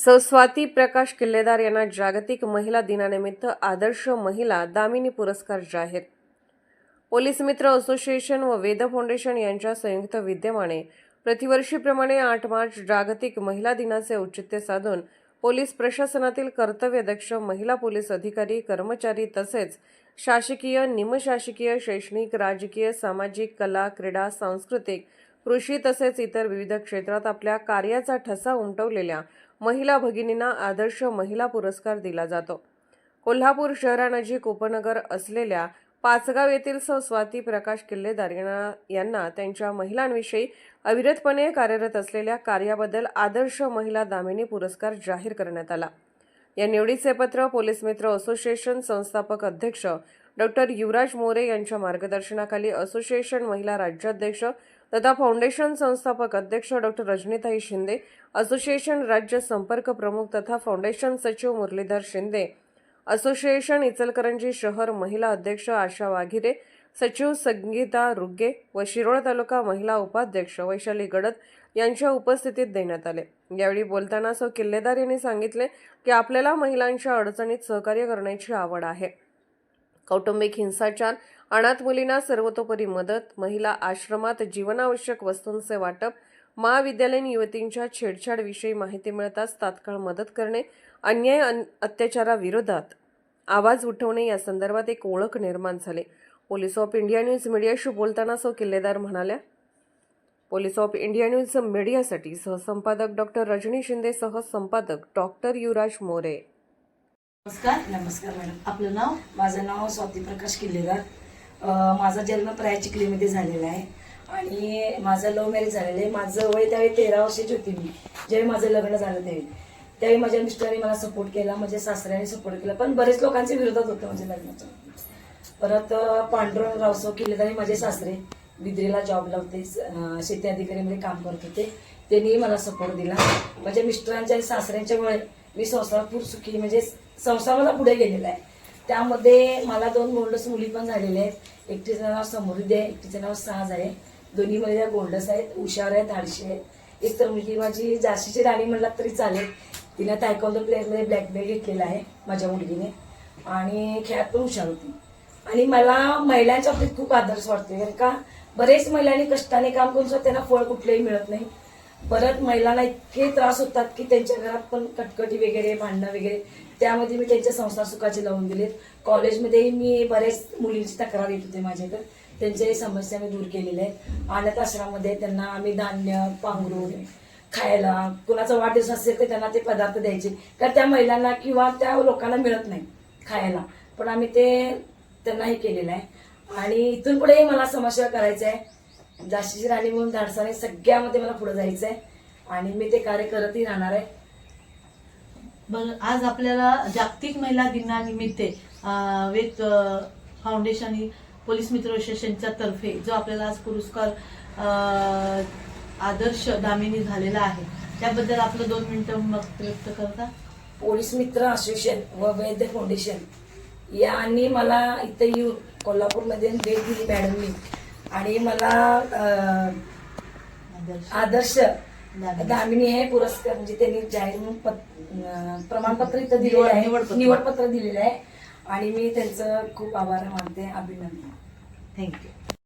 सौ स्वाती प्रकाश किल्लेदार यांना जागतिक महिला दिनानिमित्त आदर्श महिला दामिनी पुरस्कार जाहीर. पोलीस मित्र असोसिएशन व वेद फाउंडेशन यांच्या संयुक्त विद्यमाने प्रतिवर्षीप्रमाणे आठ मार्च जागतिक महिला दिनाचे औचित्य साधून पोलीस प्रशासनातील कर्तव्यदक्ष महिला पोलीस अधिकारी कर्मचारी तसेच शासकीय निमशासकीय शैक्षणिक राजकीय सामाजिक कला क्रीडा सांस्कृतिक कृषी तसेच इतर विविध क्षेत्रात आपल्या कार्याचा ठसा उमटवलेल्या महिला भगिनींना आदर्श महिला पुरस्कार दिला जातो. कोल्हापूर शहरानजीक उपनगर असलेल्या पाचगाव येथील सौ स्वाती प्रकाश किल्लेदार यांना यांना त्यांच्या महिलांविषयी अविरतपणे कार्यरत असलेल्या कार्याबद्दल आदर्श महिला दामिनी पुरस्कार जाहीर करण्यात आला. या निवडीचे पत्र पोलीस मित्र असोसिएशन संस्थापक अध्यक्ष डॉक्टर युवराज मोरे यांच्या मार्गदर्शनाखाली असोसिएशन महिला राज्याध्यक्ष तथा फाउंडेशन संस्थापक अध्यक्ष डॉक्टर रजनीताई शिंदे असोसिएशन राज्य संपर्क प्रमुख तथा फाउंडेशन सचिव मुरलीधर शिंदे असोसिएशन इचलकरंजी शहर महिला अध्यक्ष आशा वाघिरे सचिव संगीता रुग्गे व शिरोळ तालुका महिला उपाध्यक्ष वैशाली गडद यांच्या उपस्थितीत देण्यात आले. यावेळी बोलताना सो किल्लेदार यांनी सांगितले की आपल्याला महिलांच्या अडचणीत सहकार्य करण्याची आवड आहे. कौटुंबिक हिंसाचार अनाथ मुलींना सर्वतोपरी मदत महिला आश्रमात जीवनावश्यक वस्तूंचे वाटप महाविद्यालयीन युवतींच्या छेडछाडविषयी माहिती मिळताच तात्काळ मदत करणे अन्याय अन- अत्याचाराविरोधात आवाज उठवणे या संदर्भात एक ओळख निर्माण झाली. पोलीस ऑफ इंडिया न्यूज मीडियाशी बोलताना सो किल्लेदार म्हणाल्या पोलीस ऑफ इंडिया न्यूज मीडियासाठी सहसंपादक डॉक्टर रजनी शिंदे सहसंपादक डॉक्टर युवराज मोरे नमस्कार नमस्कार मॅडम. आपलं नाव? माझं नाव स्वाती प्रकाश किल्लेदार. माझा जन्म प्राय चिखलीमध्ये झालेला आहे. आणि माझं लव्ह मॅरेज झालेलं आहे. माझं वय त्यावेळी तेरा वर्षाची होती मी. ज्यावेळी माझं लग्न झालं त्यावेळी. त्यावेळी माझ्या मिस्टरांनी मला सपोर्ट केला माझ्या सासऱ्याने सपोर्ट केला. पण बरेच लोकांच्या विरोधात होतं माझ्या लग्नाचं. परत पांडुरंग रावसाव किल्लेदार माझे सासरे बिद्रीला जॉब लावते. शेती अधिकारीमध्ये काम करत होते. त्यांनी मला सपोर्ट दिला. माझ्या मिस्टरांच्या आणि सासऱ्यांच्यामुळे मी संसारपूर सुखी म्हणजे संसार माझा पुढे गेलेला आहे. त्यामध्ये मला दोन गोंडस मुली पण झालेल्या आहेत. एकटीचं नाव समृद्धी आहे एकटीचं नाव साज आहे. दोन्ही मुली गोंडस आहेत हुशार आहेत धाडशी आहेत. एक तर मुलगी माझी जाशीची राणी म्हणलात तरी चालेल. तिने तायकोंदो प्लेअरमध्ये ब्लॅक बेल्ट घेतलेला आहे माझ्या मुलगीने. आणि खेळात पण हुशार होती. आणि मला महिलांच्या बाबतीत खूप आदर्श वाटते कारण का? बरेच महिलांनी कष्टाने काम करून सुद्धा त्यांना फळ कुठलंही मिळत नाही. परत महिलांना इतके त्रास होतात की त्यांच्या घरात पण कटकटी वगैरे भांडणं वगैरे त्यामध्ये मी त्यांच्या संसार सुखाचे लावून दिलेत. कॉलेजमध्येही मी बरेच मुलींची तक्रार येत होते माझ्याकडे. त्यांच्याही समस्या मी दूर केलेल्या आहेत. अनाथ आश्रमामध्ये त्यांना आम्ही धान्य पांघरून खायला कुणाचा वाढदिवस असेल तर त्यांना ते पदार्थ द्यायचे. कारण त्या महिलांना किंवा त्या लोकांना मिळत नाही खायला. पण आम्ही ते त्यांना हे केलेलं आहे. आणि इथून पुढेही मला समस्या करायचं आहे जाशीची राणी म्हणून धाडसाने सगळ्यामध्ये मला पुढे जायचं आहे आणि मी ते कार्य करतही राहणार आहे. बरं आज आपल्याला जागतिक महिला दिनानिमित्त वेद फाउंडेशन आणि पोलीस मित्र असोसिएशनच्या तर्फे जो आपल्याला आज पुरस्कार आदर्श दामिनी झालेला आहे. त्याबद्दल आपलं दोन मिनिटं मत व्यक्त करता. पोलीस मित्र असोसिएशन व वैद्य फाउंडेशन. यांनी मला इथं येऊन कोल्हापूरमध्ये भेट दिली मॅडमनी. आणि मला आदर्श दामिनी. हे पुरस्कार म्हणजे त्यांनी जाहीर प्रमाणपत्र इथं दिलेलं आहे. निवडपत्र दिलेलं आहे आणि मी त्यांचं खूप आभार मानते अभिनंदन थँक्यू